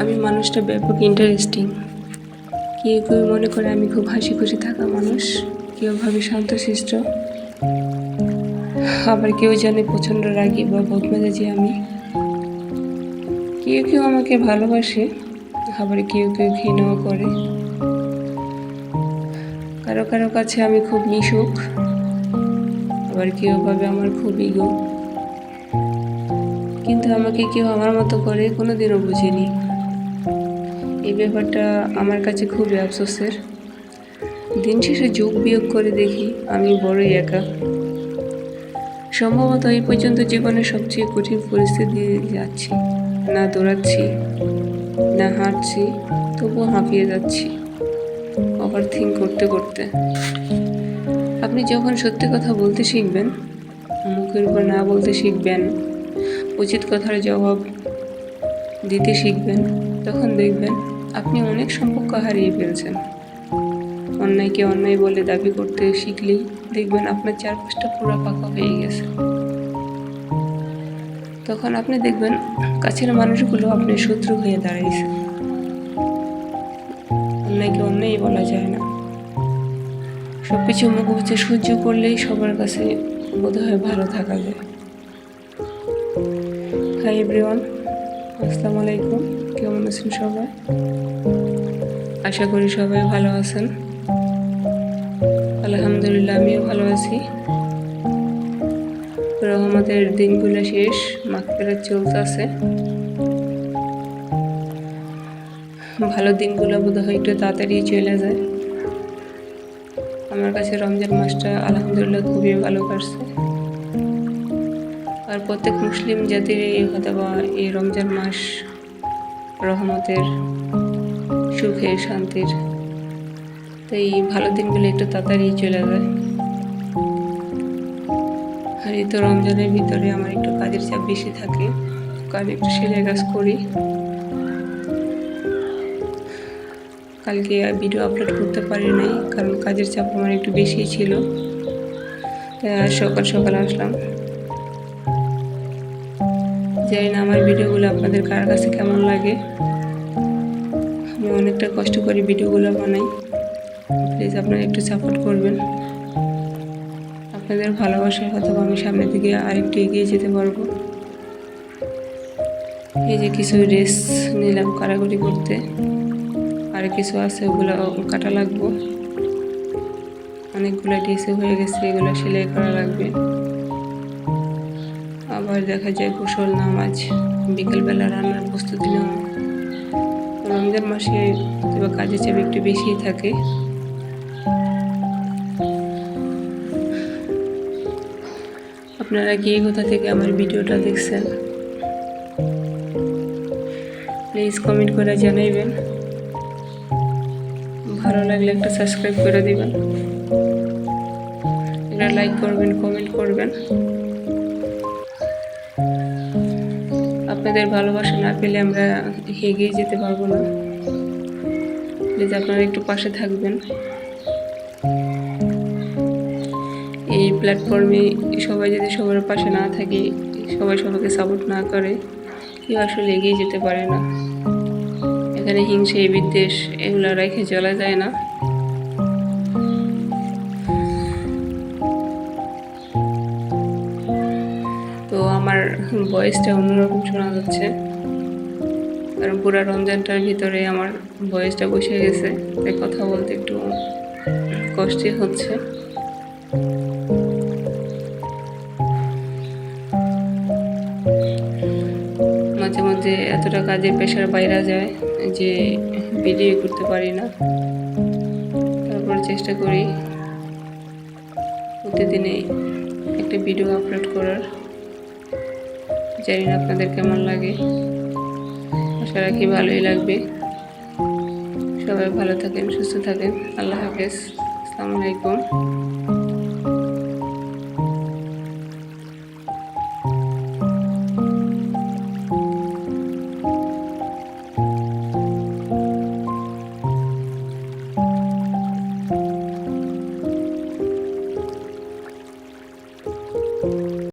আমি মানুষটা ব্যাপক ইন্টারেস্টিং কেউ কেউ মনে করে আমি খুব হাসি খুশি থাকা মানুষ, কেউ ভাবে শান্তশিষ্ট আবার কেউ জানে প্রচণ্ড রাগি বা বদমেজাজি আমি। কেউ কেউ আমাকে ভালোবাসে, আবার কেউ কেউ ঘৃণাও করে। কারও কারও কাছে আমি খুব মিশুক, আবার কেউ ভাবে আমার খুব ইগো কিন্তু আমাকে কেউ আমার মতো করে কোনোদিনও বুঝিনি। এই ব্যাপারটা আমার কাছে খুবই আফসোসের। দিন শেষে যোগ বিয়োগ করে দেখি আমি বড়ই একা। সম্ভবত এই পর্যন্ত জীবনের সবচেয়ে কঠিন পরিস্থিতি যাচ্ছি। না দৌড়াচ্ছি, না হাঁটছি, তবুও হাঁপিয়ে যাচ্ছি। ওভার থিঙ্ক করতে করতে। আপনি যখন সত্যি কথা বলতে শিখবেন, মুখের উপর না বলতে শিখবেন উচিত কথার জবাব দিতে শিখবেন, তখন দেখবেন আপনি অনেক সম্পর্ক হারিয়ে ফেলছেন। অন্যায়কে অন্যায় বলে দাবি করতে শিখলেই দেখবেন আপনার চারপাশটা পুরো পাকা হয়ে গেছে। তখন আপনি দেখবেন কাছের মানুষগুলো আপনার শত্রু হয়ে দাঁড়িয়েছে অন্যায়কে অন্যায় বলা যায় না। সব কিছু মুখ বুঝে সহ্য করলেই সবার কাছে বোধহয় ভালো থাকা যায়। হাই এভরিওয়ান আসসালামু আলাইকুম কেমন আছেন সবাই? আশা করি সবাই ভালো আছেন। আলহামদুলিল্লাহ, আমিও ভালো আছি। রহমতের দিনগুলো শেষ মাকফেরাত চলতেছে। ভালো দিনগুলো বোধ হয় একটু তাড়াতাড়ি চলে যায়। আমার কাছে রমজান মাসটা আলহামদুলিল্লাহ খুবই ভালো কাটছে। আর প্রত্যেক মুসলিম জাতির হয়তো বা এই রমজান মাস রহমতের সুখের শান্তির। তো এই ভালো দিনগুলো একটু তাড়াতাড়ি চলে যায়। আর এই তো রমজানের ভিতরে আমার একটু কাজের চাপ বেশি থাকে কারণ একটু সেলাই কাজ করি। কালকে ভিডিও আপলোড করতে পারি নাই, কারণ কাজের চাপ আমার একটু বেশি ছিল। তাই সকাল সকাল আসলাম। জানি না আমার ভিডিওগুলো আপনাদের কার কাছে কেমন লাগে। আমি অনেকটা কষ্ট করে ভিডিওগুলো বানাই। প্লিজ আপনারা একটু সাপোর্ট করবেন। আপনাদের ভালোবাসায় হয়তো আমি সামনের দিকে আরেকটু এগিয়ে যেতে পারব। এই যে কিছু ড্রেস নিলাম কারাগরি করতে। আর কিছু আছে, ওগুলো কাটা লাগবো। অনেকগুলো ড্রেসে হয়ে গেছে, এগুলো সেলাই করা লাগবে। আবার দেখা যায় গোসল, নামাজ, বিকেলবেলা রান্নার প্রস্তুতি নেওয়া। রমজান মাসে অথবা কাজের চাপ একটু বেশিই থাকে। আপনারা গিয়ে কোথা থেকে আমার ভিডিওটা দেখছেন? প্লিজ কমেন্ট করে জানাইবেন। ভালো লাগলে একটা সাবস্ক্রাইব করে দিবেন। লাইক করবেন কমেন্ট করবেন। আপনাদের ভালোবাসা না পেলে আমরা এগিয়ে যেতে পারব না। প্লিজ আপনারা একটু পাশে থাকবেন। এই প্ল্যাটফর্মে সবাই যদি সবার পাশে না থাকে, সবাই সবাইকে সাপোর্ট না করে, কেউ আসলে এগিয়ে যেতে পারে না। এখানে হিংসে, বিদ্বেষ এগুলো রেখে চলা যায় না। ভয়েসটা অন্যরকম শোনা যাচ্ছে। কারণ পুরো রমজানটার ভিতরে আমার ভয়েসটা বসে গেছে, তাই কথা বলতে একটু কষ্টই হচ্ছে। মাঝে মাঝে এতটা কাজের প্রেশার বাইরে যায় যে ভিডিও করতে পারি না। তারপর চেষ্টা করি প্রতিদিনে একটা ভিডিও আপলোড করার। জানি না আপনাদের কেমন লাগে। আশা রাখি ভালোই লাগবে। সবাই ভালো থাকেন, সুস্থ থাকেন। আল্লাহ হাফেজ। আসসালামু আলাইকুম।